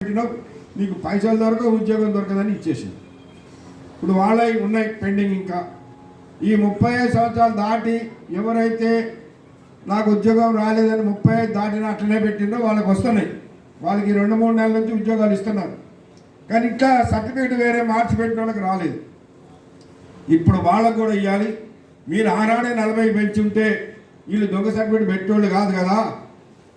పెట్టినావు నీకు పైసలు దొరక ఉద్యోగం దొరకదని ఇచ్చేసింది. ఇప్పుడు వాళ్ళవి ఉన్నాయి పెండింగ్ ఇంకా. ఈ ముప్పై ఐదు సంవత్సరాలు దాటి ఎవరైతే నాకు ఉద్యోగం రాలేదని ముప్పై ఐదు దాటిన అట్లనే పెట్టిండో వాళ్ళకి వస్తున్నాయి. వాళ్ళకి రెండు మూడు నెలల నుంచి ఉద్యోగాలు ఇస్తున్నారు. కానీ ఇట్లా సర్టిఫికేట్ వేరే మార్చి పెట్టిన వాళ్ళకి రాలేదు. ఇప్పుడు వాళ్ళకు కూడా ఇవ్వాలి మీరు ఆనాడే నలభై పెంచుంటే వీళ్ళు దొంగ సర్టిఫికేట్ పెట్టేవాళ్ళు కాదు కదా.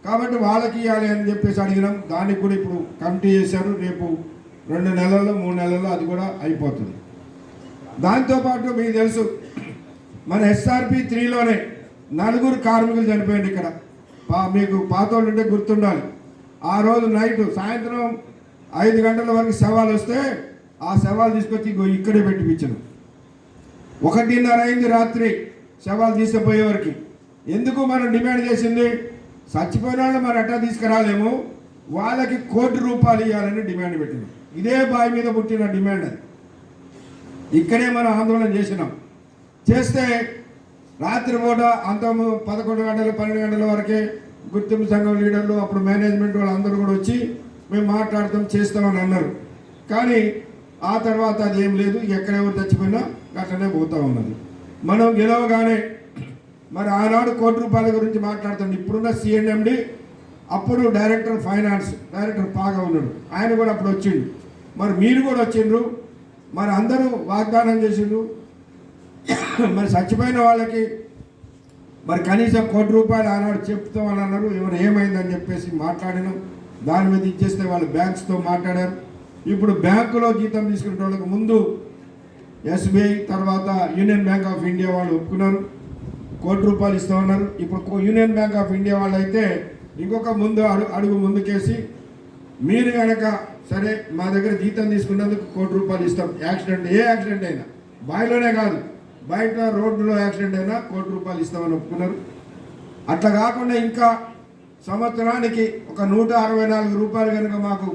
కాబట్టి వాళ్ళకి ఇవ్వాలి అని చెప్పేసి అడిగినాం. దానికి కూడా ఇప్పుడు కమిటీ చేశారు. రేపు రెండు నెలల్లో మూడు నెలల్లో అది కూడా అయిపోతుంది. దాంతోపాటు మీకు తెలుసు మన ఎస్ఆర్పి త్రీలోనే నలుగురు కార్మికులు చనిపోయింది ఇక్కడ. పా మీకు పాతోళ్ళు ఉంటే గుర్తుండాలి. ఆ రోజు నైట్ సాయంత్రం ఐదు గంటల వరకు శవాలు వస్తే ఆ శవాలు తీసుకొచ్చి ఇక్కడే పెట్టిపించను. ఒకటిన్నర అయింది రాత్రి శవాలు తీసుకుపోయేవారికి ఎందుకు మనం డిమాండ్ చేసింది? చచ్చిపోయిన వాళ్ళు మరి ఎట్లా తీసుకురాలేము? వాళ్ళకి కోటి రూపాయలు ఇవ్వాలని డిమాండ్ పెట్టింది. ఇదే బావి మీద పుట్టిన డిమాండ్ అది. ఇక్కడే మనం ఆందోళన చేసినాం. చేస్తే రాత్రిపూట అంత పదకొండు గంటలు పన్నెండు గంటల వరకే గుర్తింపు సంఘం లీడర్లు అప్పుడు మేనేజ్మెంట్ వాళ్ళందరూ కూడా వచ్చి మేము మాట్లాడతాం చేస్తామని అన్నారు. కానీ ఆ తర్వాత అది ఏం లేదు. ఎక్కడెవరు చచ్చిపోయినా అట్లనే పోతా ఉన్నది. మనం గెలవగానే మరి ఆనాడు కోటి రూపాయల గురించి మాట్లాడుతుంది ఇప్పుడున్న సిఎన్ఎండి అప్పుడు డైరెక్టర్ ఫైనాన్స్ డైరెక్టర్ పాగా ఉన్నాడు. ఆయన కూడా అప్పుడు వచ్చిండు. మరి మీరు కూడా వచ్చిండ్రు. మరి అందరూ వాగ్దానం చేసిండ్రు. మరి చచ్చిపోయిన వాళ్ళకి మరి కనీసం కోటి రూపాయలు ఆనాడు చెప్తామని అన్నారు. ఎవరు ఏమైందని చెప్పేసి మాట్లాడినాం. దాని మీద ఇచ్చేస్తే వాళ్ళు బ్యాంక్స్తో మాట్లాడారు. ఇప్పుడు బ్యాంకులో జీతం తీసుకునే వాళ్ళకి ముందు ఎస్బీఐ తర్వాత యూనియన్ బ్యాంక్ ఆఫ్ ఇండియా వాళ్ళు ఒప్పుకున్నారు. కోటి రూపాయలు ఇస్తామన్నారు ఇప్పుడు యూనియన్ బ్యాంక్ ఆఫ్ ఇండియా వాళ్ళు అయితే ఇంకొక ముందు అడుగు అడుగు ముందుకేసి మీరు కనుక సరే మా దగ్గర జీతం తీసుకున్నందుకు కోటి రూపాయలు ఇస్తాం. యాక్సిడెంట్ ఏ యాక్సిడెంట్ అయినా. బాయిలోనే కాదు. బయట రోడ్డులో యాక్సిడెంట్ అయినా కోటి రూపాయలు ఇస్తామని ఒప్పుకున్నారు. అట్లా కాకుండా ఇంకా సంవత్సరానికి ఒక నూట అరవై నాలుగు రూపాయలు కనుక మాకు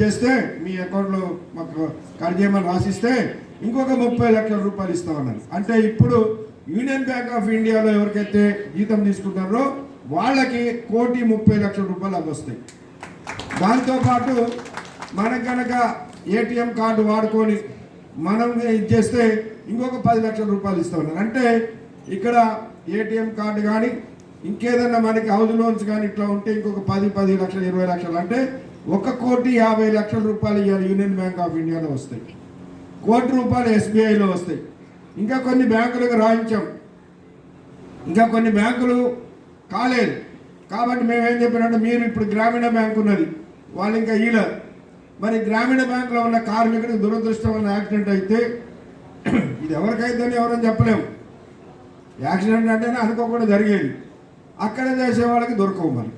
చేస్తే మీ అకౌంట్లో మాకు కట్ చేయమని రాసిస్తే ఇంకొక ముప్పై లక్షల రూపాయలు ఇస్తామన్నారు అంటే ఇప్పుడు యూనియన్ బ్యాంక్ ఆఫ్ ఇండియాలో ఎవరికైతే జీతం తీసుకుంటారో వాళ్ళకి కోటి ముప్పై లక్షల రూపాయలు అవి వస్తాయి. దాంతోపాటు మనకు కనుక ఏటీఎం కార్డు వాడుకొని మనం ఇది చేస్తే ఇంకొక పది లక్షల రూపాయలు ఇస్తామన్నారు అంటే ఇక్కడ ఏటీఎం కార్డు కానీ ఇంకేదన్నా మనకి హౌస్ లోన్స్ కానీ ఇట్లా ఉంటే ఇంకొక పది పది లక్షలు ఇరవై లక్షలు అంటే ఒక కోటి యాభై లక్షల రూపాయలు ఇవ్వాలి యూనియన్ బ్యాంక్ ఆఫ్ ఇండియాలో వస్తాయి. కోటి రూపాయలు ఎస్బీఐలో వస్తాయి. ఇంకా కొన్ని బ్యాంకులకు రాయించాం. ఇంకా కొన్ని బ్యాంకులు కాలేదు. కాబట్టి మేమేం చెప్పినట్టు మీరు ఇప్పుడు గ్రామీణ బ్యాంకు ఉన్నది వాళ్ళు ఇంకా ఈలర్ మరి గ్రామీణ బ్యాంకులో ఉన్న కార్మికుడికి దురదృష్టమైన యాక్సిడెంట్ అయితే ఇది ఎవరికైతేనే ఎవరని చెప్పలేము యాక్సిడెంట్ అంటేనే అనుకోకుండా జరిగేది. అక్కడ చేసే వాళ్ళకి దొరకవు మరి.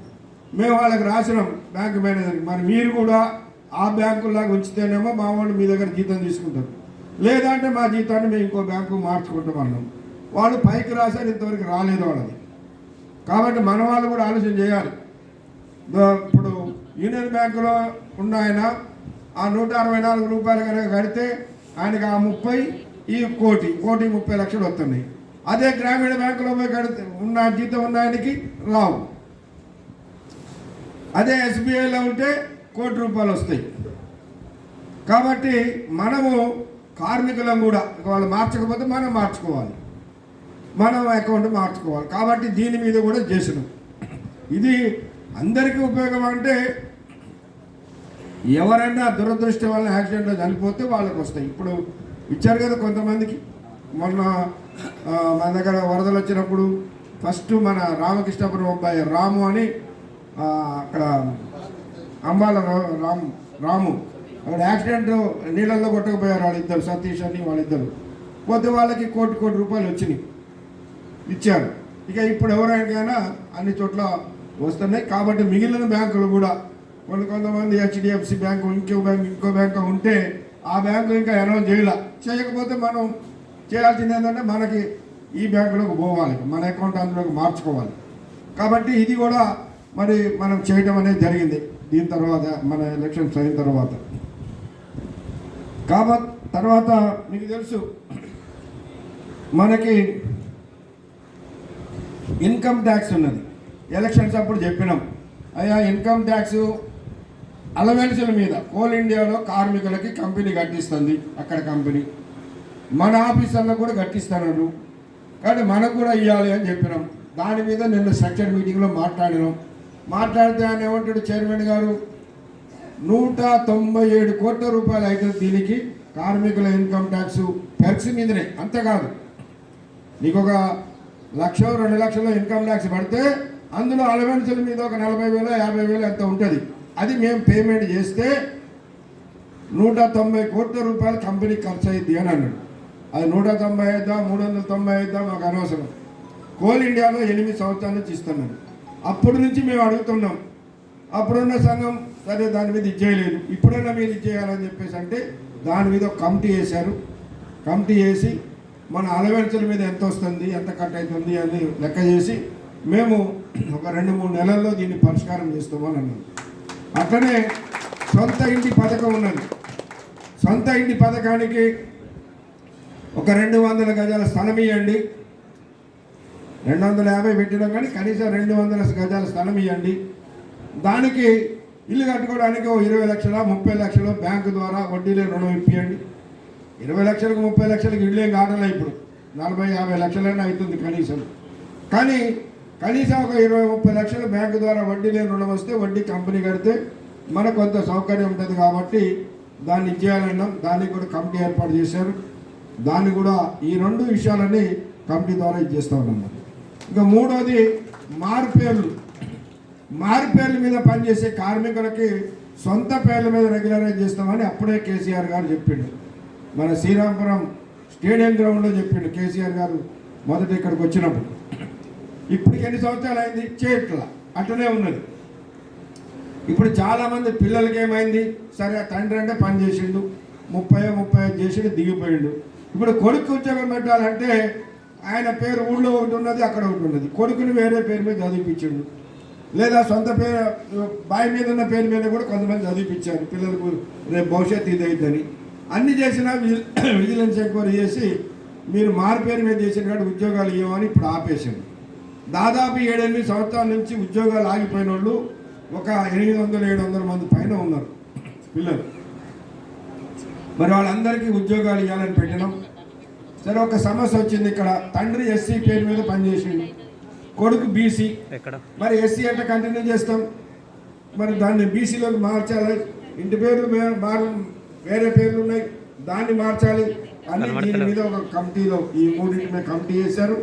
మేము వాళ్ళకి రాసినాం బ్యాంక్ మేనేజర్కి. మరి మీరు కూడా ఆ బ్యాంకులాగా ఉంచితేనేమో మా వాళ్ళు మీ దగ్గర జీతం తీసుకుంటారు. లేదంటే మా జీతాన్ని మేము ఇంకో బ్యాంకు మార్చుకుంటాం అన్నాం వాళ్ళు పైకి రాశారు ఇంతవరకు రాలేదు వాళ్ళది. కాబట్టి మన వాళ్ళు కూడా ఆలోచన చేయాలి. ఇప్పుడు యూనియన్ బ్యాంకులో ఉన్న ఆయన ఆ నూట అరవై నాలుగు రూపాయలు కనుక కడితే ఆయనకి ఆ ముప్పై ఈ కోటి కోటి ముప్పై లక్షలు వస్తున్నాయి. అదే గ్రామీణ బ్యాంకులో పోయి కడితే ఉన్న జీతం ఉన్న ఆయనకి రావు. అదే ఎస్బీఐలో ఉంటే కోటి రూపాయలు వస్తాయి. కాబట్టి మనము కార్మికులం కూడా. వాళ్ళు మార్చకపోతే మనం మార్చుకోవాలి. మనం అకౌంట్ మార్చుకోవాలి. కాబట్టి దీని మీద కూడా చేసినాం. ఇది అందరికీ ఉపయోగం అంటే ఎవరైనా దురదృష్టం వల్ల యాక్సిడెంట్లో చనిపోతే వాళ్ళకి వస్తాయి. ఇప్పుడు ఇచ్చారు కదా కొంతమందికి. మొన్న మన దగ్గర వరదలు వచ్చినప్పుడు ఫస్ట్ మన రామకృష్ణపురం అబ్బాయి రాము అని అక్కడ అంబాల రా- రాము రాము అక్కడ యాక్సిడెంట్ నీళ్ళల్లో కొట్టకపోయారు వాళ్ళిద్దరు సతీష్ అని వాళ్ళిద్దరు. పోతే వాళ్ళకి కోటి కోటి రూపాయలు వచ్చినాయి. ఇచ్చారు. ఇక ఇప్పుడు ఎవరికైనా అన్ని చోట్ల వస్తున్నాయి. కాబట్టి మిగిలిన బ్యాంకులు కూడా కొన్ని కొంతమంది హెచ్డిఎఫ్సి బ్యాంకు ఇంకో బ్యాంక్ ఇంకో బ్యాంకు ఉంటే ఆ బ్యాంకు ఇంకా అనౌన్స్ చేయాల. చేయకపోతే మనం చేయాల్సింది ఏంటంటే మనకి ఈ బ్యాంకులోకి పోవాలి మన అకౌంట్ అందులోకి మార్చుకోవాలి. కాబట్టి ఇది కూడా మరి మనం చేయడం అనేది జరిగింది. దీని తర్వాత మన ఎలక్షన్స్ అయిన తర్వాత. కాబట్టి తర్వాత మీకు తెలుసు మనకి ఇన్కమ్ ట్యాక్స్ ఉన్నది. ఎలక్షన్స్ అప్పుడు చెప్పినాం. అయ్యా ఇన్కమ్ ట్యాక్స్ అలవెన్సుల మీద కోల్ ఇండియాలో కార్మికులకి కంపెనీ కట్టిస్తుంది అక్కడ కంపెనీ. మన ఆఫీసర్లో కూడా కట్టిస్తున్నారు. కానీ మనకు కూడా ఇవ్వాలి అని చెప్పినాం. దాని మీద నిన్న స్ట్రక్చర్ మీటింగ్లో మాట్లాడినాం. మాట్లాడితే ఆయన ఏమంటాడు చైర్మన్ గారు? నూట తొంభై ఏడు కోట్ల రూపాయలు అవుతుంది దీనికి. కార్మికుల ఇన్కమ్ ట్యాక్స్ ట్యాక్స్ మీదనే. అంతేకాదు నీకు ఒక లక్ష రెండు లక్షల ఇన్కమ్ ట్యాక్స్ పడితే అందులో అలవెన్సుల మీద ఒక నలభై వేలు యాభై వేలు ఎంత ఉంటుంది? అది మేము పేమెంట్ చేస్తే నూట తొంభై కోట్ల రూపాయలు కంపెనీకి ఖర్చు అయ్యింది అని అన్నాడు. అది నూట తొంభై అయిద్దాం మూడు వందల తొంభై అయిద్దాం మాకు అనవసరం. కోల్ ఇండియాలో ఎనిమిది సంవత్సరాల నుంచి ఇస్తున్నాను అప్పటి నుంచి మేము అడుగుతున్నాం. అప్పుడున్న సంఘం సరే దాని మీద ఇచ్చేయలేదు ఇప్పుడైనా మీరు ఇచ్చేయాలని చెప్పేసి అంటే దాని మీద ఒక కమిటీ వేశారు. కమిటీ వేసి మన అలవెన్సుల మీద ఎంత వస్తుంది ఎంత కట్ అవుతుంది అని లెక్క చేసి మేము ఒక రెండు మూడు నెలల్లో దీన్ని పరిష్కారం చేస్తామని అన్నాం. అట్లనే సొంత ఇంటి పథకం ఉన్నది. సొంత ఇంటి పథకానికి ఒక రెండు వందల గజాల స్థలం ఇవ్వండి రెండు వందల యాభై పెట్టినా కానీ కనీసం రెండు వందల గజాల స్థలం ఇవ్వండి దానికి ఇల్లు కట్టుకోవడానికి ఓ ఇరవై లక్షల ముప్పై లక్షలు బ్యాంకు ద్వారా వడ్డీలే రుణం ఇప్పియండి. ఇరవై లక్షలకు ముప్పై లక్షలకు ఇల్లు ఏం కావట్లే ఇప్పుడు. నలభై యాభై లక్షలైనా అవుతుంది కనీసం. కానీ కనీసం ఒక ఇరవై ముప్పై లక్షలు బ్యాంకు ద్వారా వడ్డీ లేని రుణం వస్తే వడ్డీ కంపెనీ కడితే మనకు కొంత సౌకర్యం ఉంటుంది కాబట్టి దాన్ని ఇచ్చేయాలన్నాం దానికి కూడా కమిటీ ఏర్పాటు చేశారు. దాన్ని కూడా ఈ రెండు విషయాలని కమిటీ ద్వారా ఇచ్చేస్తా ఉన్నాం ఇంకా మూడోది మారుపేర్లు. మారుపేర్ల మీద పనిచేసే కార్మికులకి సొంత పేర్ల మీద రెగ్యులరైజ్ చేస్తామని అప్పుడే కేసీఆర్ గారు చెప్పిండు. మన శ్రీరాంపురం స్టేడియం గ్రౌండ్లో చెప్పిండు కేసీఆర్ గారు మొదట ఇక్కడికి వచ్చినప్పుడు. ఇప్పటికి ఎన్ని సంవత్సరాలు అయింది? చేయట్ల అట్లనే ఉన్నది. ఇప్పుడు చాలామంది పిల్లలకి ఏమైంది? సరే ఆ తండ్రి అంటే పని చేసిండు. ముప్పై ముప్పై చేసిండు దిగిపోయిండు. ఇప్పుడు కొడుకు ఉద్యోగం పెట్టాలంటే ఆయన పేరు ఊళ్ళో ఒకటి ఉన్నది అక్కడ ఒకటి ఉన్నది. కొడుకుని వేరే పేరు మీద చదివిపించిండు. లేదా సొంత పేరు బావి మీద ఉన్న పేరు మీద కూడా కొంతమంది చదివిపించారు. పిల్లలకు రేపు భవిష్యత్తు ఇది అన్ని చేసినా విజిలెన్స్ ఎంక్వైరీ చేసి మీరు మారు పేరు మీద చేసిన ఉద్యోగాలు ఇవ్వమని ఇప్పుడు ఆపేసింది దాదాపు ఏడెనిమిది సంవత్సరాల నుంచి ఉద్యోగాలు ఆగిపోయిన వాళ్ళు ఒక ఎనిమిది వందల ఏడు వందల మంది పైన ఉన్నారు పిల్లలు. మరి వాళ్ళందరికీ ఉద్యోగాలు ఇవ్వాలని పెట్టినాం. సరే ఒక సమస్య వచ్చింది. ఇక్కడ తండ్రి ఎస్సీ పేరు మీద పనిచేసింది కొడుకు బీసీ. మరి ఎస్సీ అంటే కంటిన్యూ చేస్తాం. మరి దాన్ని బీసీలోకి మార్చాలి. ఇంటి పేర్లు వేరే పేర్లు ఉన్నాయి. దాన్ని మార్చాలి. అన్ని దీని మీద ఒక కమిటీలో ఈ మూడింటి మీద కమిటీ చేశారు.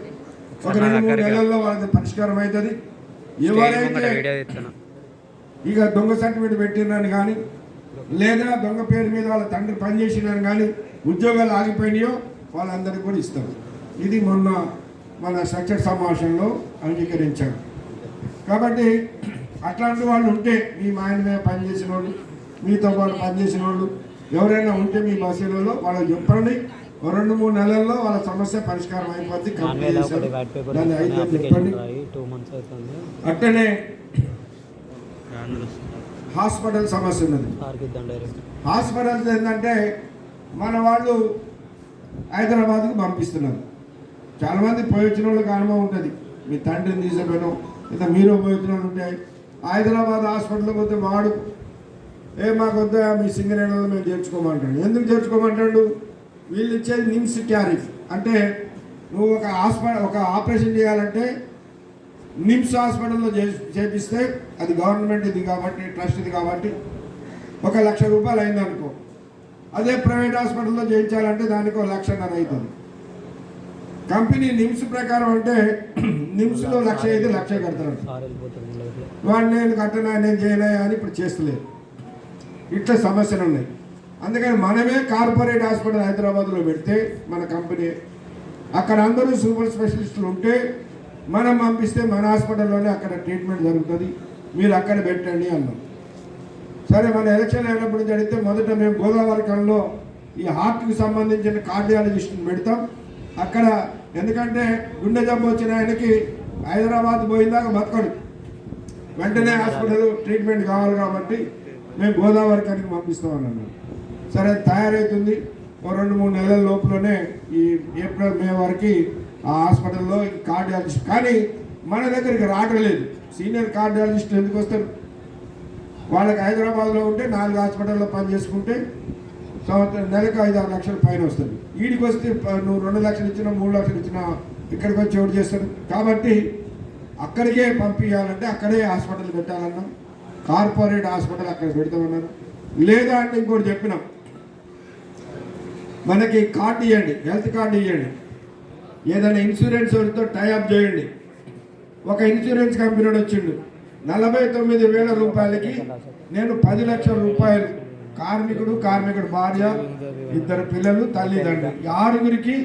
ఒక రెండు మూడు నెలల్లో వాళ్ళకి పరిష్కారం అవుతుంది ఎవరైతే ఇక దొంగ సర్టిఫికేట్ పెట్టినని కానీ లేదా దొంగ పేరు మీద వాళ్ళ తండ్రి పనిచేసినని కానీ ఉద్యోగాలు ఆగిపోయినాయో వాళ్ళందరికీ కూడా ఇస్తారు ఇది మొన్న మన స్ట్రక్చర్ సమావేశంలో అంగీకరించారు. కాబట్టి అట్లాంటి వాళ్ళు ఉంటే మీ మాయన మీద పనిచేసిన వాళ్ళు మీతో పాటు పనిచేసిన వాళ్ళు ఎవరైనా ఉంటే మీ బస్సులలో వాళ్ళకి చెప్పండి. రెండు మూడు నెలల్లో వాళ్ళ సమస్య పరిష్కారం అయిపోద్ది దాన్ని అయితే చెప్పండి. అట్టనే హాస్పిటల్ సమస్య ఉన్నది. హాస్పిటల్స్ ఏంటంటే మన వాళ్ళు హైదరాబాద్కు పంపిస్తున్నారు. చాలామంది పోయి వచ్చిన వాళ్ళకి అనుభవం ఉంటుంది. మీ తండ్రిని తీసుకుపోయిన లేదా మీరు పోయి వచ్చిన వాళ్ళు ఉంటే హైదరాబాద్ హాస్పిటల్కి పోతే వాడు ఏ మాకు వద్ద మీ సింగరేణిలో మేము చేర్చుకోమంటాడు. ఎందుకు చేర్చుకోమంటాడు? వీళ్ళు ఇచ్చేది నిమ్స్ ట్యారిఫ్ అంటే నువ్వు ఒక హాస్పిటల్ ఒక ఆపరేషన్ చేయాలంటే నిమ్స్ హాస్పిటల్లో చేపిస్తే అది గవర్నమెంట్ ఇది కాబట్టి ట్రస్ట్ ఇది కాబట్టి ఒక లక్ష రూపాయలు అయిందనుకో అదే ప్రైవేట్ హాస్పిటల్లో చేయించాలంటే దానికి ఒక లక్షన్నర అవుతుంది. కంపెనీ నిమ్స్ ప్రకారం అంటే నిమ్స్లో లక్ష అయితే లక్ష కడతారు. వాడు నేను కట్టనా నేను చేయనా అని ఇప్పుడు చేస్తలేదు. ఇట్లా సమస్యలు ఉన్నాయి. అందుకని మనమే కార్పొరేట్ హాస్పిటల్ హైదరాబాద్లో పెడితే మన కంపెనీ అక్కడ అందరూ సూపర్ స్పెషలిస్టులు ఉంటే మనం పంపిస్తే మన హాస్పిటల్లోనే అక్కడ ట్రీట్మెంట్ జరుగుతుంది. మీరు అక్కడ పెట్టండి అన్నాం. సరే మన ఎలక్షన్ అయినప్పుడు జరిగితే మొదట మేము గోదావరి కళలో ఈ హార్ట్కి సంబంధించిన కార్డియాలజిస్ట్ని పెడతాం. అక్కడ ఎందుకంటే గుండె జబ్బు వచ్చిన ఆయనకి హైదరాబాద్ పోయిందాక బతకడు. వెంటనే హాస్పిటల్ ట్రీట్మెంట్ కావాలి కాబట్టి మేము గోదావరి కనికి పంపిస్తామన్నాను అన్నాం సరే తయారవుతుంది ఓ రెండు మూడు నెలల లోపలనే ఈ ఏప్రిల్ మే వరకు ఆ హాస్పిటల్లో కార్డియాలజిస్ట్ కానీ మన దగ్గరికి రావట్లేదు. సీనియర్ కార్డియాలజిస్ట్ ఎందుకు వస్తారు? వాళ్ళకి హైదరాబాద్లో ఉంటే నాలుగు హాస్పిటల్లో పని చేసుకుంటే సంవత్సరం నెలకు ఐదు ఆరు లక్షల పైన వస్తుంది. వీడికి వస్తే నువ్వు రెండు లక్షలు ఇచ్చినా మూడు లక్షలు ఇచ్చినా ఇక్కడికి వచ్చి ఎవరు చేస్తారు. కాబట్టి అక్కడికే పంపించాలంటే అక్కడే హాస్పిటల్ పెట్టాలన్నాం. కార్పొరేట్ హాస్పిటల్ అక్కడ పెడతామన్నారు. లేదా అంటే ఇంకోటి చెప్పినాం. మనకి కార్డు ఇవ్వండి హెల్త్ కార్డు ఇవ్వండి ఏదైనా ఇన్సూరెన్స్ వాడితో టైఅప్ చేయండి. ఒక ఇన్సూరెన్స్ కంపెనీ వచ్చిండు. నలభై తొమ్మిది వేల రూపాయలకి నేను పది లక్షల రూపాయలు కార్మికుడు కార్మికుడు భార్య ఇద్దరు పిల్లలు తల్లిదండ్రులు. ఆరుగురికి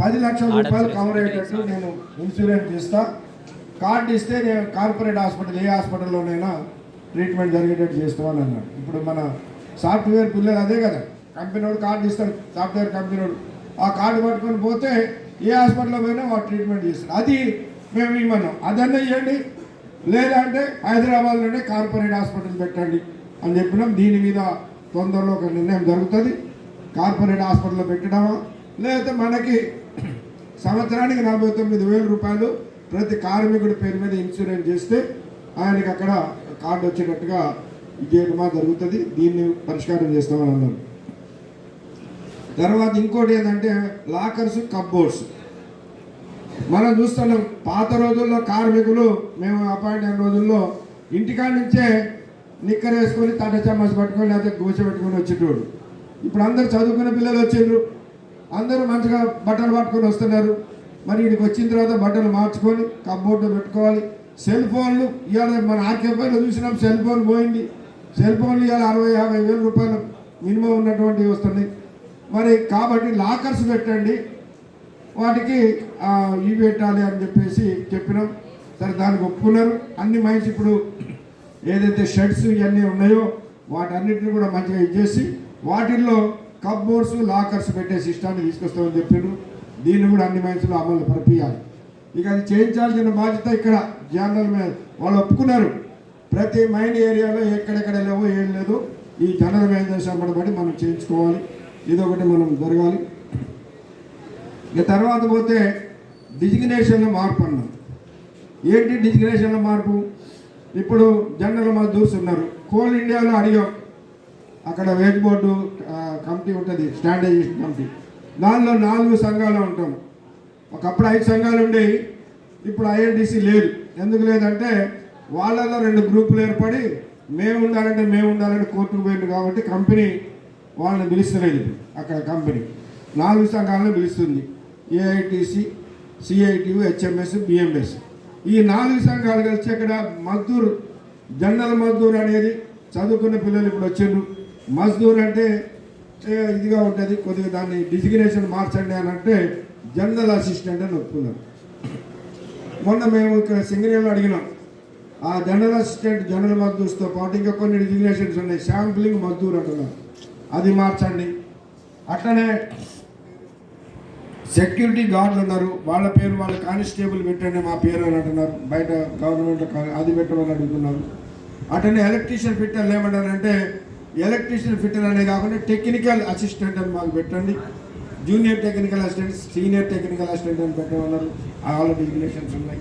పది లక్షల రూపాయలు కవర్ అయ్యేటట్టు నేను ఇన్సూరెన్స్ ఇస్తా. కార్డు ఇస్తే నేను కార్పొరేట్ హాస్పిటల్ ఏ హాస్పిటల్లోనైనా ట్రీట్మెంట్ జరిగేటట్టు చేస్తామని అన్నాడు. ఇప్పుడు మన సాఫ్ట్వేర్ పిల్లలు అదే కదా. కంపెనీ కార్డు ఇస్తాడు సాఫ్ట్వేర్ కంపెనీ ఆ కార్డు పట్టుకొని పోతే ఏ హాస్పిటల్లో పోయినా వాడు ట్రీట్మెంట్ చేస్తాడు. అది మేము ఇవ్వన్నాం అదన్నా ఇవ్వండి లేదా అంటే హైదరాబాద్లోనే కార్పొరేట్ హాస్పిటల్ పెట్టండి అని చెప్పినాం. దీని మీద తొందరలో ఒక నిర్ణయం జరుగుతుంది. కార్పొరేట్ హాస్పిటల్లో పెట్టడమా? లేకపోతే మనకి సంవత్సరానికి నలభై తొమ్మిది వేల రూపాయలు ప్రతి కార్మికుడి పేరు మీద ఇన్సూరెన్స్ చేస్తే ఆయనకి అక్కడ కార్డు వచ్చేటట్టుగా ఇదేమా జరుగుతుంది. దీన్ని పరిష్కారం చేస్తామని అన్నారు. తర్వాత ఇంకోటి ఏంటంటే లాకర్స్ కప్బోర్డ్స్. మనం చూస్తున్నాం పాత రోజుల్లో కార్మికులు మేము అపాయింట్ అయిన రోజుల్లో ఇంటికాడ నుంచే నిక్కర్ వేసుకొని తట చమ్మస్ పట్టుకొని లేకపోతే గోచ పెట్టుకొని వచ్చేటోడు ఇప్పుడు అందరు చదువుకునే పిల్లలు వచ్చిండ్రు. అందరూ మంచిగా బట్టలు పట్టుకొని వస్తున్నారు. మరి ఇక్కడికి వచ్చిన తర్వాత బట్టలు మార్చుకొని కబోర్డు పెట్టుకోవాలి. సెల్ ఫోన్లు ఇవాళ మన ఆర్కేపైలో చూసినాం సెల్ ఫోన్ పోయింది. సెల్ ఫోన్లు ఇవాళ అరవై యాభై వేల రూపాయలు మినిమం ఉన్నటువంటివి వస్తున్నాయి. మరి కాబట్టి లాకర్స్ పెట్టండి. వాటికి ఇవి పెట్టాలి అని చెప్పేసి చెప్పినాం. సరే దానికి ఒప్పుకున్నారు. అన్ని మైన్స్ ఇప్పుడు ఏదైతే షర్ట్స్ ఇవన్నీ ఉన్నాయో వాటన్నిటిని కూడా మంచిగా ఇచ్చేసి వాటిల్లో కప్బోర్డ్స్ లాకర్స్ పెట్టే సిస్టాన్ని తీసుకొస్తామని చెప్పిండ్రు. దీన్ని కూడా అన్ని మైన్స్లో అమలు పరిపించాలి ఇక అది చేయించాల్సిన బాధ్యత ఇక్కడ జనరల్ మీద వాళ్ళు ఒప్పుకున్నారు. ప్రతి మైన్ ఏరియాలో ఎక్కడెక్కడ లేవో ఏం లేదు ఈ జనరల్ మేనేజర్ సంబంధపడి మనం చేయించుకోవాలి. ఇదొకటి మనం జరగాలి. ఇక తర్వాత పోతే డిజిగ్నేషన్లో మార్పు అన్నాం. ఏంటి డిజిగ్నేషన్లో మార్పు? ఇప్పుడు జనరల్ మజ్దూర్స్ ఉన్నారు. కోల్ ఇండియాలో అడిగాం. అక్కడ వేజ్ బోర్డు కమిటీ ఉంటుంది స్టాండర్డైజేషన్ కమిటీ. దానిలో నాలుగు సంఘాలు ఉంటాం. ఒకప్పుడు ఐదు సంఘాలు ఉండేవి. ఇప్పుడు ఐఎన్టీసీ లేదు. ఎందుకు లేదంటే వాళ్ళలో రెండు గ్రూపులు ఏర్పడి మేము ఉండాలంటే మేము ఉండాలంటే కోర్టుకు పోయింది కాబట్టి కంపెనీ వాళ్ళని పిలుస్తలేదు అక్కడ కంపెనీ. నాలుగు సంఘాలను పిలుస్తుంది. AITC CITU HMS BMS. ఈ నాలుగు సంఘాలు కలిసి ఇక్కడ మజ్దూర్ జనరల్ మజ్దూర్ అనేది చదువుకున్న పిల్లలు ఇప్పుడు వచ్చిండ్రు మజ్దూర్ అంటే ఇదిగా ఉంటుంది కొద్దిగా దాన్ని డిజిగ్నేషన్ మార్చండి అని అంటే జనరల్ అసిస్టెంట్ అని ఒప్పుకున్నారు. మొన్న మేము ఇక్కడ సింగరేలో అడిగినాం. ఆ జనరల్ అసిస్టెంట్ జనరల్ మజ్దూర్స్తో పాటు ఇంకా కొన్ని డిజిగ్నేషన్స్ ఉన్నాయి. శాంప్లింగ్ మజ్దూర్ అంటున్నారు. అది మార్చండి. అట్లనే సెక్యూరిటీ గార్డులు ఉన్నారు. వాళ్ళ పేరు వాళ్ళ కానిస్టేబుల్ పెట్టండి మా పేరు అని అంటున్నారు. బయట గవర్నమెంట్ అది పెట్టమని అడుగుతున్నారు. అట్లనే ఎలక్ట్రీషియన్ ఫిట్టర్ ఏమంటారంటే ఎలక్ట్రీషియన్ ఫిట్టర్ అనే కాకుండా టెక్నికల్ అసిస్టెంట్ అని మాకు పెట్టండి. Junior technical assistant senior technical assistant అని పెట్టమన్నారు. వాళ్ళ డిజిగ్నేషన్స్ ఉన్నాయి.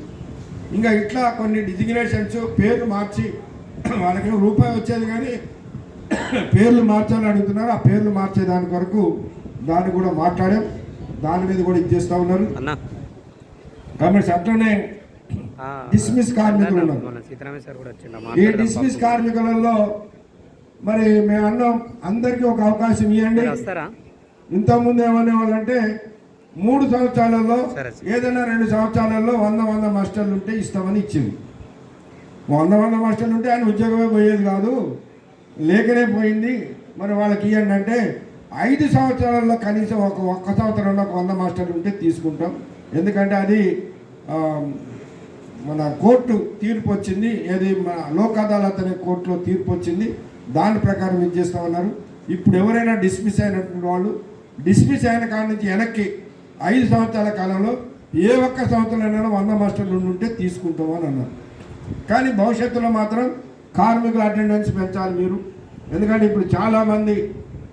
ఇంకా ఇట్లా కొన్ని డిజిగ్నేషన్స్ పేర్లు మార్చి వాళ్ళకి రూపాయి వచ్చేది కానీ పేర్లు మార్చాలని అడుగుతున్నారు. ఆ పేర్లు మార్చే దాని కొరకు దాన్ని కూడా మాట్లాడాం. దాని మీద కూడా ఇచ్చేస్తా ఉన్నారు. కాబట్టి అట్లనే Dismiss కార్మికులు ఉన్నారు. ఈ డిస్మిస్. కార్మికులలో మరి మేము అన్నాం అందరికీ ఒక అవకాశం ఇవ్వండి ఇంతకుముందు ఏమనే వాళ్ళంటే మూడు సంవత్సరాలలో సరే. ఏదైనా రెండు సంవత్సరాలలో వంద వంద మాస్టర్లు ఉంటే ఇస్తామని ఇచ్చింది. వంద వంద మాస్టర్లు ఉంటే ఆయన ఉద్యోగమే పోయేది కాదు. లేకనే పోయింది. మరి వాళ్ళకి ఇవ్వండి అంటే ఐదు సంవత్సరాల్లో కనీసం ఒక ఒక్క సంవత్సరంలో ఒక వంద మాస్టర్లు ఉంటే తీసుకుంటాం. ఎందుకంటే అది మన కోర్టు తీర్పు వచ్చింది. ఏది మన లోక్ అదాలత్ అనే కోర్టులో తీర్పు వచ్చింది. దాని ప్రకారం ఇది చేస్తా ఉన్నారు. ఇప్పుడు ఎవరైనా డిస్మిస్ అయినటువంటి వాళ్ళు డిస్మిస్ అయిన కాడి నుంచి వెనక్కి ఐదు సంవత్సరాల కాలంలో ఏ ఒక్క సంవత్సరంలో వంద మాస్టర్లు ఉండి ఉంటే తీసుకుంటామని అన్నారు. కానీ భవిష్యత్తులో మాత్రం కార్మికుల అటెండెన్స్ పెంచాలి మీరు. ఎందుకంటే ఇప్పుడు చాలామంది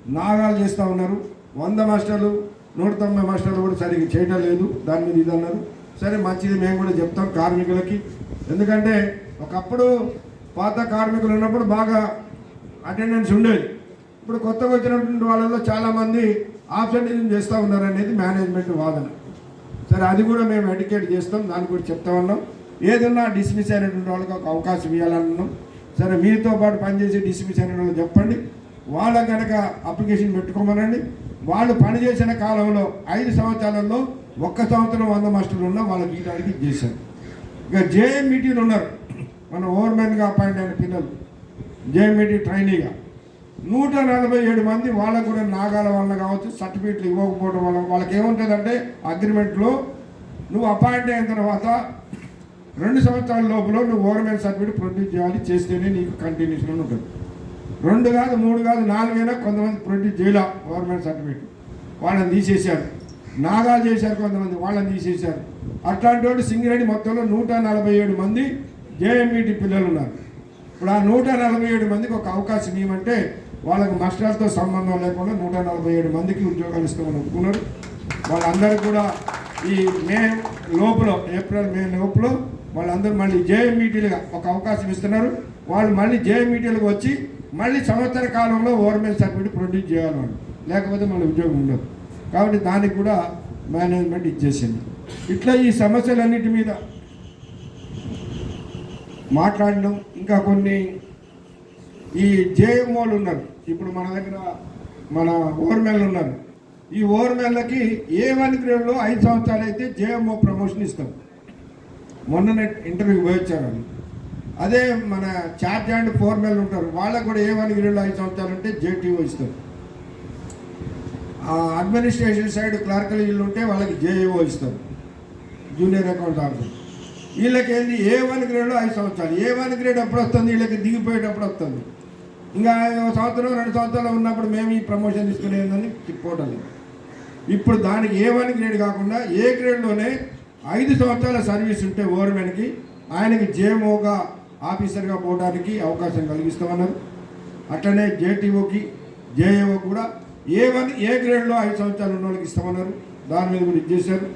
నాగాలు చేస్తూ ఉన్నారు. వంద మాస్టర్లు నూట తొంభై మాస్టర్లు కూడా సరిగ్గా చేయడం లేదు. దాని మీద ఇది అన్నారు. సరే మంచిది మేము కూడా చెప్తాం కార్మికులకి. ఎందుకంటే ఒకప్పుడు పాత కార్మికులు ఉన్నప్పుడు బాగా అటెండెన్స్ ఉండేది. ఇప్పుడు కొత్తగా వచ్చినటువంటి వాళ్ళలో చాలామంది ఆబ్సెంటిజం చేస్తూ ఉన్నారు అనేది మేనేజ్మెంట్ వాదన. సరే అది కూడా మేము ఎడ్యుకేట్ చేస్తాం దాన్ని కూడా చెప్తా ఉన్నాం. ఏదన్నా డిస్మిస్ అయినటువంటి వాళ్ళకి ఒక అవకాశం ఇవ్వాలన్నాం సరే మీతో పాటు పనిచేసి డిస్మిస్ అయిన వాళ్ళు చెప్పండి. వాళ్ళకు కనుక అప్లికేషన్ పెట్టుకోమనండి. వాళ్ళు పనిచేసిన కాలంలో ఐదు సంవత్సరాలలో ఒక్క సంవత్సరం వంద మాస్టర్లు ఉన్నా వాళ్ళ జీతానికి ఇది చేశారు. ఇక జేఎంఈటీలు ఉన్నారు. మన ఓవర్మెన్గా అపాయింట్ అయిన పిల్లలు. జేఎంఈటీ ట్రైనీగా. నూట నలభై ఏడు మంది వాళ్ళకు కూడా నాగాల వల్ల కావచ్చు సర్టిఫికెట్లు ఇవ్వకపోవడం వల్ల వాళ్ళకి ఏముంటుందంటే అగ్రిమెంట్లో నువ్వు అపాయింట్ అయిన తర్వాత రెండు సంవత్సరాల లోపల నువ్వు ఓవర్మెన్ సర్టిఫికేట్ ప్రొడ్యూస్ చేయాలి చేస్తేనే నీకు కంటిన్యూషన్ ఉంటుంది. రెండు కాదు మూడు కాదు నాలుగైనా కొంతమంది ప్రొడ్యూస్ చేయలే గవర్నమెంట్ సర్టిఫికేట్. వాళ్ళని తీసేశారు. నాగా చేశారు కొంతమంది వాళ్ళని తీసేశారు. అట్లాంటి వాళ్ళు సింగరేణి మొత్తంలో నూట నలభై ఏడు మంది జేఎంఈటి పిల్లలు ఉన్నారు. ఇప్పుడు ఆ నూట నలభై ఏడు మందికి ఒక అవకాశం ఇవ్వమంటే వాళ్ళకు మాస్టర్లతో సంబంధం లేకుండా నూట నలభై ఏడు మందికి ఉద్యోగాలు ఇస్తామని ఒప్పుకున్నారు. వాళ్ళందరూ కూడా ఈ మే లోపల ఏప్రిల్ మే లోపల వాళ్ళందరూ మళ్ళీ జేఎంఈటీలుగా ఒక అవకాశం ఇస్తున్నారు. వాళ్ళు మళ్ళీ జేఎంఈటీలకు వచ్చి మళ్ళీ సంవత్సర కాలంలో ఓవర్మెల్ సర్టిఫికేట్ ప్రొడ్యూస్ చేయాలి వాళ్ళు. లేకపోతే మన ఉద్యోగం ఉండదు. కాబట్టి దానికి కూడా మేనేజ్మెంట్ ఇచ్చేసింది. ఇట్లా ఈ సమస్యలన్నిటి మీద మాట్లాడడం ఇంకా కొన్ని ఈ జేఎంఓలు ఉన్నారు. ఇప్పుడు మన దగ్గర మన ఓవర్మెన్లు ఉన్నారు. ఈ ఓవర్మెన్లకి ఏ వన్ గ్రేడ్లో ఐదు సంవత్సరాలు అయితే జేఎంఓ ప్రమోషన్ ఇస్తాం. మొన్న ఇంటర్వ్యూ పోయి వచ్చారు వాళ్ళు. అదే మన చార్జ్ అండ్ ఫోర్మెల్ ఉంటారు. వాళ్ళకు కూడా ఏ వన్ ఐదు సంవత్సరాలు ఉంటే జేటీఓ ఇస్తారు. అడ్మినిస్ట్రేషన్ సైడ్ క్లర్కల్ ఇల్లు ఉంటే వాళ్ళకి జేఏఓ ఇస్తారు. Junior account officer. వీళ్ళకి ఏంది ఏ వన్ గ్రేడ్లో ఐదు సంవత్సరాలు. ఏ వన్ గ్రేడ్ ఎప్పుడు వస్తుంది వీళ్ళకి దిగిపోయేటప్పుడు వస్తుంది. ఇంకా సంవత్సరం రెండు సంవత్సరాలు ఉన్నప్పుడు మేము ఈ ప్రమోషన్ తీసుకునేదని పోవటం ఇప్పుడు దానికి ఏ వన్ గ్రేడ్ కాకుండా ఏ గ్రేడ్లోనే ఐదు సంవత్సరాల సర్వీస్ ఉంటే ఓర్మెన్కి ఆయనకి జేఎంఓగా ఆఫీసర్గా పోవడానికి అవకాశం కలిగిస్తామన్నారు. అట్లనే జేటీఓకి జేఏఓ కూడా ఏ వన్ ఏ గ్రేడ్లో ఐదు సంవత్సరాలు ఉన్న వాళ్ళకి ఇస్తామన్నారు. దాని మీద కూడా ఇచ్చేశారు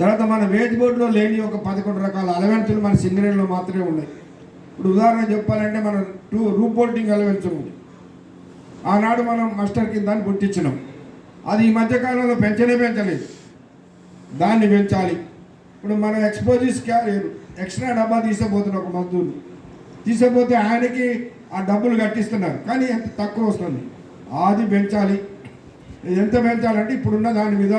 తర్వాత మన వేజ్ బోర్డులో లేని ఒక పదకొండు రకాల అలవెన్సులు మన సింగరేణిలో మాత్రమే ఉన్నాయి. ఇప్పుడు ఉదాహరణ చెప్పాలంటే మన టూ రూప్ బోల్టింగ్ అలవెన్స్ ఉంది. ఆనాడు మనం మాస్టర్ కింద దాన్ని పుట్టించినాం. అది ఈ మధ్యకాలంలో పెంచనే పెంచలేదు. దాన్ని పెంచాలి. ఇప్పుడు మన ఎక్స్పోజిస్ క్యారియర్ ఎక్స్ట్రా డబ్బా తీసపోతున్న ఒక మజ్దూరు. తీసుకుపోతే ఆయనకి ఆ డబ్బులు కట్టిస్తున్నారు. కానీ ఎంత తక్కువ వస్తుంది? అది పెంచాలి. ఇది ఎంత పెంచాలంటే ఇప్పుడున్న దాని మీద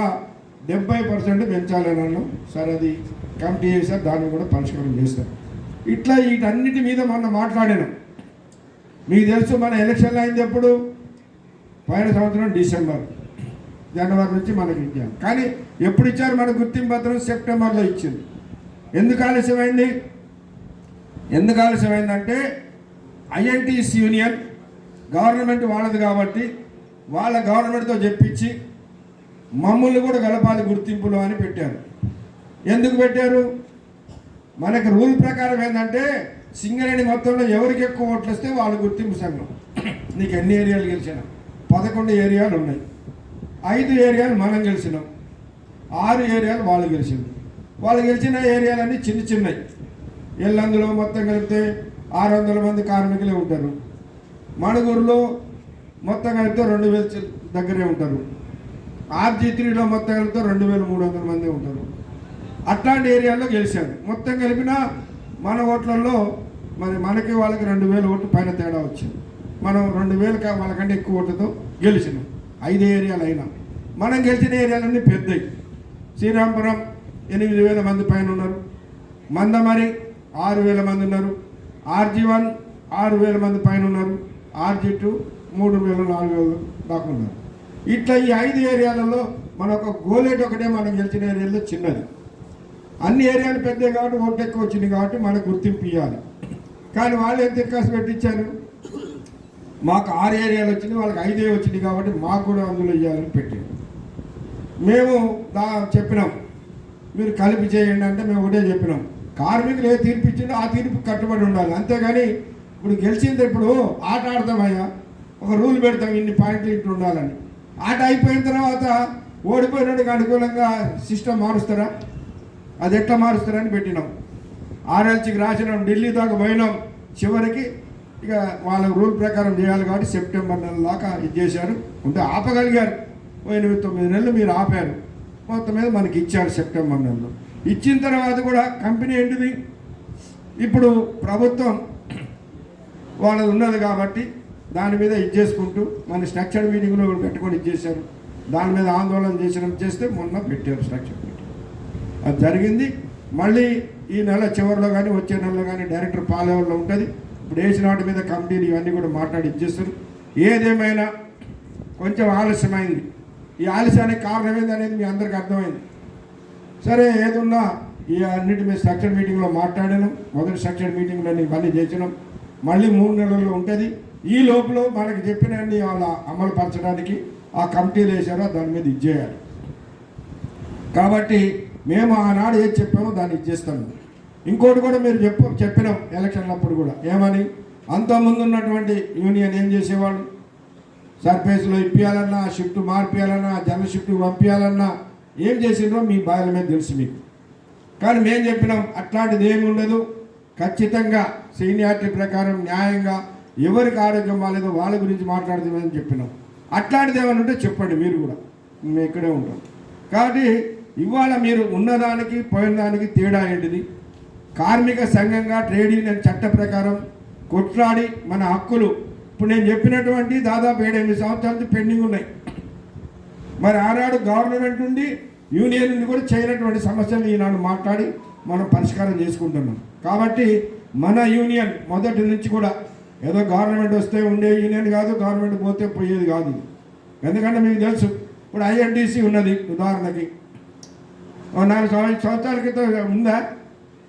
డెబ్బై పర్సెంట్ పెంచాలని నన్ను సరే అది కమిటీ చేశారు. దాన్ని కూడా పరిష్కారం చేస్తారు. ఇట్లా వీటన్నిటి మీద మొన్న మాట్లాడాను. మీకు తెలుసు మన ఎలక్షన్లు అయింది ఎప్పుడు? పైన సంవత్సరం డిసెంబర్. జనవరి నుంచి మనకి ఇచ్చాం కానీ ఎప్పుడు ఇచ్చారు? మన గుర్తింపు పత్రం సెప్టెంబర్లో ఇచ్చింది. ఎందుకు ఆలస్యమైంది? ఎందుకు ఆలస్యమైందంటే ఐఎన్టీఎస్ యూనియన్ గవర్నమెంట్ వాళ్ళది కాబట్టి వాళ్ళ గవర్నమెంట్తో చెప్పించి మమ్మల్ని కూడా గలపాలి గుర్తింపులో అని పెట్టారు. ఎందుకు పెట్టారు? మనకి రూల్ ప్రకారం ఏంటంటే సింగరేణి మొత్తంలో ఎవరికి ఎక్కువ ఓట్లు వస్తే వాళ్ళు గుర్తింపు సంఘం. నీకు ఎన్ని ఏరియాలు గెలిచిన పదకొండు ఏరియాలు ఉన్నాయి. ఐదు ఏరియాలు మనం గెలిచినాం. ఆరు ఏరియాలు వాళ్ళు గెలిచింది వాళ్ళు గెలిచిన ఏరియాలన్నీ చిన్న చిన్నవి ఎల్లందులో మొత్తం కలిపితే ఆరు వందల మంది కార్మికులే ఉంటారు. మణుగూరులో మొత్తం కలిపితే రెండు వేల దగ్గరే ఉంటారు. ఆర్జీ త్రీలో మొత్తం కలిపితే రెండు వేల మూడు వందల మంది ఉంటారు. అట్లాంటి ఏరియాల్లో గెలిచారు. మొత్తం కలిపిన మన ఓట్లలో మరి మనకి వాళ్ళకి రెండు వేల ఓట్లు పైన తేడా వచ్చింది. మనం రెండు వేలు వాళ్ళకంటే ఎక్కువ ఓట్లతో గెలిచినాం. ఐదు ఏరియాలు అయినా మనం గెలిచిన ఏరియాలన్నీ పెద్దవి శ్రీరాంపురం ఎనిమిది వేల మంది పైన ఉన్నారు. మందమరి ఆరు వేల మంది ఉన్నారు. ఆర్జీ వన్ ఆరు వేల మంది పైన ఉన్నారు. ఆర్జీ టూ మూడు వేల నాలుగు వేలు దాకా ఉన్నారు. ఇట్లా ఈ ఐదు ఏరియాలలో మన ఒక గోలేట్ ఒకటే మనం గెలిచిన ఏరియాలో చిన్నది. అన్ని ఏరియాలు పెద్దవి కాబట్టి ఓట్లు ఎక్కువ వచ్చింది కాబట్టి మనకు గుర్తింపు ఇవ్వాలి కానీ వాళ్ళు ఎంత తిరకాసు పెట్టించారు? మాకు ఆరు ఏరియాలు వచ్చింది వాళ్ళకి ఐదే వచ్చింది కాబట్టి మాకు కూడా అందులో ఇవ్వాలని పెట్టారు. మేము దా చెప్పినాం. మీరు కలిపి చేయండి అంటే మేము ఒకటే చెప్పినాం. కార్మికులు ఏ తీర్పు ఇచ్చిందో ఆ తీర్పు కట్టుబడి ఉండాలి. అంతేగాని ఇప్పుడు గెలిచింది ఇప్పుడు ఆట ఆడతామయ్యా ఒక రూల్ పెడతాం ఇన్ని పాయింట్లు ఇట్లు ఉండాలని. ఆట అయిపోయిన తర్వాత ఓడిపోయినట్టుగా అనుకూలంగా సిస్టమ్ మారుస్తారా? అది ఎట్లా మారుస్తారని పెట్టినాం. ఆర్ఎల్సీకి రాసినాం ఢిల్లీ దాకా పోయినాం. చివరికి ఇక వాళ్ళ రూల్ ప్రకారం చేయాలి కాబట్టి సెప్టెంబర్ నెల దాకా ఇది చేశారు. ఉంటే ఆపగలిగారు. ఎనిమిది తొమ్మిది నెలలు మీరు ఆపారు. మొత్తం మీద మనకి ఇచ్చారు సెప్టెంబర్ నెలలో. ఇచ్చిన తర్వాత కూడా కంపెనీ ఏంటిది? ఇప్పుడు ప్రభుత్వం వాళ్ళది ఉన్నది కాబట్టి దాని మీద ఇది చేసుకుంటూ మన స్ట్రక్చర్ మీటింగ్లో కూడా పెట్టుకొని ఇచ్చేశారు దాని మీద ఆందోళన చేసిన చేస్తే మొన్న పెట్టారు స్ట్రక్చర్ మీటింగ్. అది జరిగింది. మళ్ళీ ఈ నెల చివరిలో కానీ వచ్చే నెలలో కానీ డైరెక్టర్ పాలెవల్లో ఉంటుంది? ఇప్పుడు వేసిన వాటి మీద కమిటీలు ఇవన్నీ కూడా మాట్లాడి ఇచ్చేస్తారు ఏదేమైనా కొంచెం ఆలస్యమైంది. ఈ ఆలస్యానికి కారణం ఏంది అనేది మీ అందరికీ అర్థమైంది. సరే ఏదున్నా ఈ అన్నిటి మీద స్ట్రక్చర్ మీటింగ్లో మాట్లాడాను. మొదటి స్ట్రక్చర్ మీటింగ్లో ఇవన్నీ చేసినాం. మళ్ళీ మూడు నెలల్లో ఉంటుంది. ఈ లోపల మనకి చెప్పినన్ని వాళ్ళ అమలు పరచడానికి ఆ కమిటీలు వేసారో దాని మీద ఇచ్చేయాలి కాబట్టి మేము ఆనాడు ఏది చెప్పామో దాన్ని ఇచ్చేస్తాము ఇంకోటి కూడా మీరు చెప్పు చెప్పినాం ఎలక్షన్లప్పుడు కూడా. ఏమని? అంతకుముందు ఉన్నటువంటి యూనియన్ ఏం చేసేవాళ్ళు? సర్ఫేస్లో ఇప్పించాలన్నా షిఫ్ట్ మార్పియాలన్నా జనరల్ షిఫ్ట్ పంపించాలన్నా ఏం చేసిండ్రో మీ బాధల మీద తెలుసు మీకు. కానీ మేము చెప్పినాం అట్లాంటిది ఏమి ఉండదు. ఖచ్చితంగా సీనియారిటీ ప్రకారం న్యాయంగా ఎవరికి ఆరోగ్యం బాగాలేదో వాళ్ళ గురించి మాట్లాడుతుందని చెప్పినాం. అట్లాంటిది ఏమైనా ఉంటే చెప్పండి మీరు కూడా. మేము ఇక్కడే ఉంటాం. కాబట్టి ఇవాళ మీరు ఉన్నదానికి పోయిన దానికి తేడా ఏంటిది? కార్మిక సంఘంగా ట్రేడ్ యూనియన్ చట్ట ప్రకారం కొట్లాడి మన హక్కులు ఇప్పుడు నేను చెప్పినటువంటి దాదాపు ఏడెనిమిది సంవత్సరాలు పెండింగ్ ఉన్నాయి. మరి ఆనాడు గవర్నమెంట్ నుండి యూనియన్ నుండి కూడా చేయనటువంటి సమస్యలు ఈనాడు మాట్లాడి మనం పరిష్కారం చేసుకుంటున్నాం. కాబట్టి మన యూనియన్ మొదటి నుంచి కూడా ఏదో గవర్నమెంట్ వస్తే ఉండే యూనియన్ కాదు గవర్నమెంట్ పోతే పోయేది కాదు. ఎందుకంటే మీకు తెలుసు ఇప్పుడు ఐఎన్టీసీ ఉన్నది ఉదాహరణకి. నాలుగు సంవత్సరాల క్రితం ఉందా?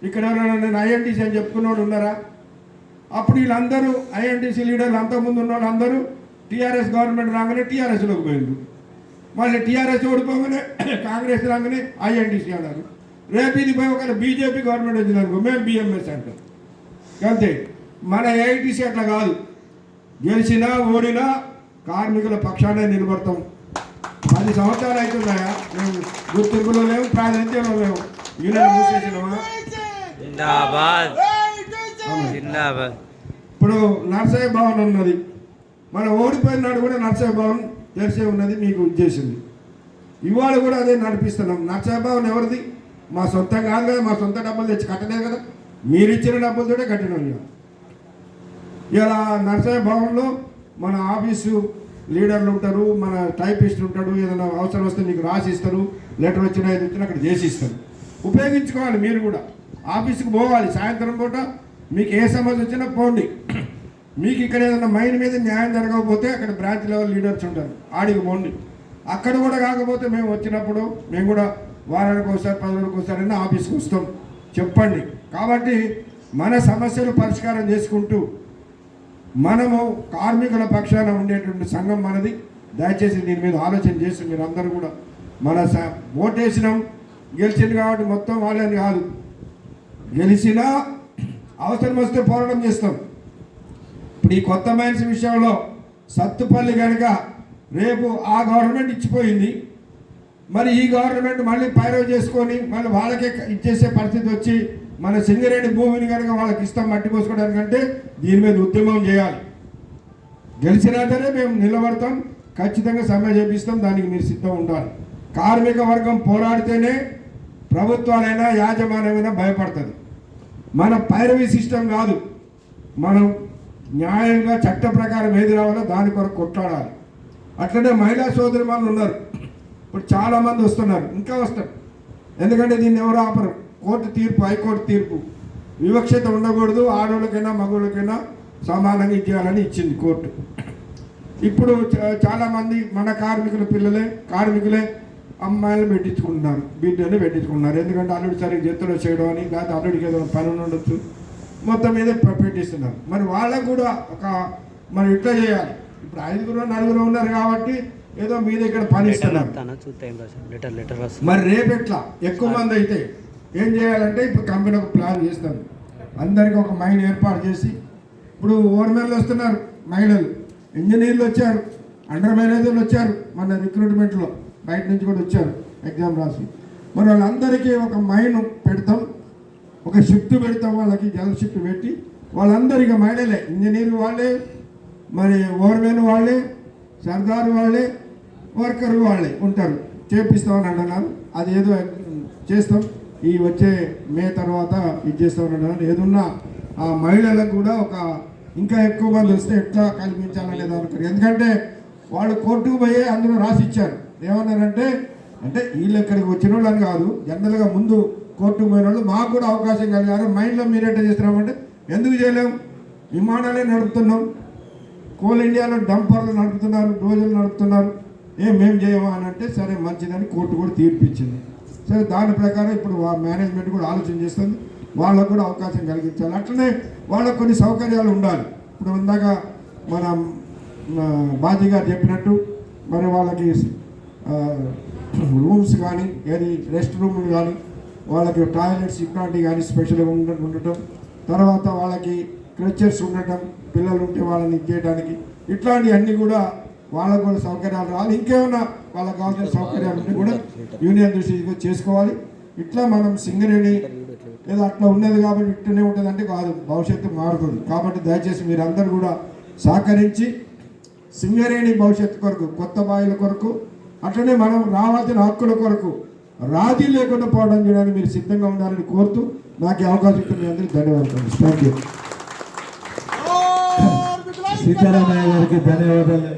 ఇక్కడ ఎవరైనా నేను ఐఎన్టీసీ అని చెప్పుకున్నోడు ఉన్నారా? అప్పుడు వీళ్ళందరూ ఐఎన్టీసీ లీడర్లు అంతకుముందు ఉన్న వాళ్ళందరూ టీఆర్ఎస్ గవర్నమెంట్ రాగానే టీఆర్ఎస్లోకి పోయిండ్రు. మళ్ళీ టీఆర్ఎస్ ఓడిపోగానే కాంగ్రెస్ రాగానే ఐఎన్టీసీ అన్నారు రేపు ఇది పోయి ఒకవేళ బీజేపీ గవర్నమెంట్ వచ్చిందనుకో మేము బిఎంఎస్ అంటాం. అంతే. మన ఏఐటీసీ అట్లా కాదు. గెలిచినా ఓడినా కార్మికుల పక్షానే నిలబడతాం. పది సంవత్సరాలు అవుతున్నాయా? మేము గుర్తింపులో లేవు ప్రాతినిధ్యంలో లేవు యూనియన్ మూసేసినామా ఇప్పుడు నర్సయ్య భవన్ ఉన్నది. మన ఓడిపోయిన నాడు కూడా నర్సయ్య భవన్ తెరిచే ఉన్నది మీకు ఉద్దేశింది. ఇవాళ కూడా అదే నడిపిస్తున్నాం. నర్సయ్య భవన్ ఎవరిది? మా సొంతం కాదు కదా మా సొంత డబ్బులు తెచ్చి కట్టలేదు కదా. మీరు ఇచ్చిన డబ్బులతోటే కట్టినాం ఇలా నర్సయ్య భవన్లో మన ఆఫీసు లీడర్లు ఉంటారు మన టైపిస్ట్ ఉంటాడు ఏదైనా అవసరం వస్తే మీకు రాసి ఇస్తారు లెటర్ వచ్చినా ఏది వచ్చినా అక్కడ చేసి ఇస్తారు. ఉపయోగించుకోవాలి మీరు కూడా. ఆఫీస్కి పోవాలి సాయంత్రం పూట మీకు ఏ సమస్య వచ్చినా పోండి. మీకు ఇక్కడ ఏదైనా మైండ్ మీద న్యాయం జరగకపోతే అక్కడ బ్రాంచ్ లెవెల్ లీడర్స్ ఉంటారు. ఆడికి పోండి. అక్కడ కూడా కాకపోతే మేము వచ్చినప్పుడు మేము కూడా వారానికి ఒకసారి పది రోజులకు ఒకసారి ఆఫీస్కి వస్తాం. చెప్పండి. కాబట్టి మన సమస్యలు పరిష్కారం చేసుకుంటూ మనము కార్మికుల పక్షాన ఉండేటువంటి సంఘం మనది. దయచేసి దీని మీద ఆలోచన చేసి మీరు అందరూ కూడా మన స- ఓటేసినాం. గెలిచింది కాబట్టి మొత్తం వాళ్ళని కాదు. గెలిచినా అవసరం వస్తే పోరాటం చేస్తాం. ఇప్పుడు ఈ కొత్త మైన్స్ విషయంలో సత్తుపల్లి కనుక రేపు ఆ గవర్నమెంట్ ఇచ్చిపోయింది. మరి ఈ గవర్నమెంట్ మళ్ళీ పైరవ్ చేసుకొని మళ్ళీ వాళ్ళకే ఇచ్చేసే పరిస్థితి వచ్చి మన సింగరేణి భూమిని కనుక వాళ్ళకి ఇస్తాం మట్టి పోసుకోవడానికంటే దీని మీద ఉద్యమం చేయాలి. గెలిచినా సరే మేము నిలబడతాం. ఖచ్చితంగా సమ్మె చేపిస్తాం. దానికి మీరు సిద్ధం ఉండాలి. కార్మిక వర్గం పోరాడితేనే ప్రభుత్వాలైనా యాజమాన్యమైనా భయపడుతుంది. మన పైరవీ సిస్టమ్ కాదు. మనం న్యాయంగా చట్ట ప్రకారం ఏది రావాలో దాని కొరకు కొట్లాడాలి. అట్లనే మహిళా సోదరి వాళ్ళు ఉన్నారు. ఇప్పుడు చాలామంది వస్తున్నారు. ఇంకా వస్తారు. ఎందుకంటే దీన్ని ఎవరు ఆపరు. కోర్టు తీర్పు హైకోర్టు తీర్పు. వివక్షత ఉండకూడదు. ఆడవాళ్ళకైనా మగవాళ్ళకైనా సమానంగా ఇచ్చేయాలని ఇచ్చింది కోర్టు. ఇప్పుడు చాలామంది మన కార్మికుల పిల్లలే కార్మికులే అమ్మాయిలను పెట్టించుకుంటున్నారు బిడ్డని పెట్టించుకుంటున్నారు. ఎందుకంటే అల్లుడి సరిగ్గా చేతులు చేయడం అని లేకపోతే అల్లుడికి ఏదైనా పని ఉండొచ్చు. మొత్తం మీద పెట్టిస్తున్నారు. మరి వాళ్ళకు కూడా ఒక మరి ఇట్లా చేయాలి? ఇప్పుడు ఐదుగురు నలుగురు ఉన్నారు కాబట్టి ఏదో మీ దగ్గర పని ఇస్తున్నారు. మరి రేపు ఎట్లా ఎక్కువ మంది అయితే ఏం చేయాలంటే ఇప్పుడు కంపెనీ ఒక ప్లాన్ చేస్తాను అందరికి ఒక మైండ్ ఏర్పాటు చేసి ఇప్పుడు ఓవర్మెన్లు వస్తున్నారు మహిళలు. ఇంజనీర్లు వచ్చారు అండర్ మేనేజర్లు వచ్చారు మన రిక్రూట్మెంట్లో బయట నుంచి కూడా వచ్చారు ఎగ్జామ్ రాసి. మరి వాళ్ళందరికీ ఒక మైండ్ పెడతాం ఒక షిఫ్ట్ పెడతాం వాళ్ళకి జనరల్ షిఫ్ట్ పెట్టి వాళ్ళందరికీ మహిళలే ఇంజనీర్ వాళ్ళే మరి ఓవర్మెన్ వాళ్ళే సర్దార్ వాళ్ళే వర్కర్ వాళ్ళే ఉంటారు. చేపిస్తామని అంటున్నారు. అది ఏదో చేస్తాం. ఈ వచ్చే మే తర్వాత ఇది చేస్తామని అంటున్నారు. ఏదున్నా ఆ మహిళలకు కూడా ఒక ఇంకా ఎక్కువ మంది వస్తే ఎట్లా కల్పించాలనే దానికి ఎందుకంటే వాళ్ళు కోర్టుకు పోయే అందులో రాసి ఇచ్చారు. ఏమన్నారంటే అంటే వీళ్ళు ఇక్కడికి వచ్చిన వాళ్ళని కాదు జనరల్గా ముందు కోర్టుకు పోయిన వాళ్ళు మాకు కూడా అవకాశం కలిగారు మైండ్లో మీరేట చేస్తున్నామంటే ఎందుకు చేయలేం? విమానాలే నడుపుతున్నాం. కోల్ ఇండియాలో డంపర్లు నడుపుతున్నారు డోజులు నడుపుతున్నారు. ఏం మేము చేయమా అని అంటే సరే మంచిదని కోర్టు కూడా తీర్పిచ్చింది. సరే దాని ప్రకారం ఇప్పుడు వా- మేనేజ్మెంట్ కూడా ఆలోచన చేస్తుంది. వాళ్ళకు కూడా అవకాశం కలిగించాలి. అట్లనే వాళ్ళకు కొన్ని సౌకర్యాలు ఉండాలి. ఇప్పుడు ఇందాక మన బాజీ గారు చెప్పినట్టు మరి వాళ్ళకి రూమ్స్ కానీ ఏది రెస్ట్ రూమ్లు కానీ వాళ్ళకి టాయిలెట్స్ ఇట్లాంటివి కానీ స్పెషల్గా ఉండ ఉండటం తర్వాత వాళ్ళకి క్రచర్స్ ఉండటం పిల్లలు ఉంటే వాళ్ళని ఇచ్చేయడానికి ఇట్లాంటివన్నీ కూడా వాళ్ళకు కూడా సౌకర్యాలు రావాలి. ఇంకేమైనా వాళ్ళకి కావాల్సిన సౌకర్యాలు ఉంటే కూడా యూనియన్ దృష్టిగా చేసుకోవాలి. ఇట్లా మనం సింగరేణి లేదా అట్లా ఉన్నది కాబట్టి ఇట్టనే ఉంటుంది అంటే కాదు భవిష్యత్తు మారుతుంది. కాబట్టి దయచేసి మీరందరూ కూడా సహకరించి సింగరేణి భవిష్యత్తు కొరకు కొత్త బాయిల కొరకు అట్లనే మనం రావాల్సిన హక్కుల కొరకు రాజీ లేకుండా పోవడం చేయడానికి మీరు సిద్ధంగా ఉండాలని కోరుతూ నాకు అవకాశం ఇచ్చిన మీ అందరికీ ధన్యవాదాలు. థ్యాంక్ యూ సీతారామయ్య గారికి ధన్యవాదాలు.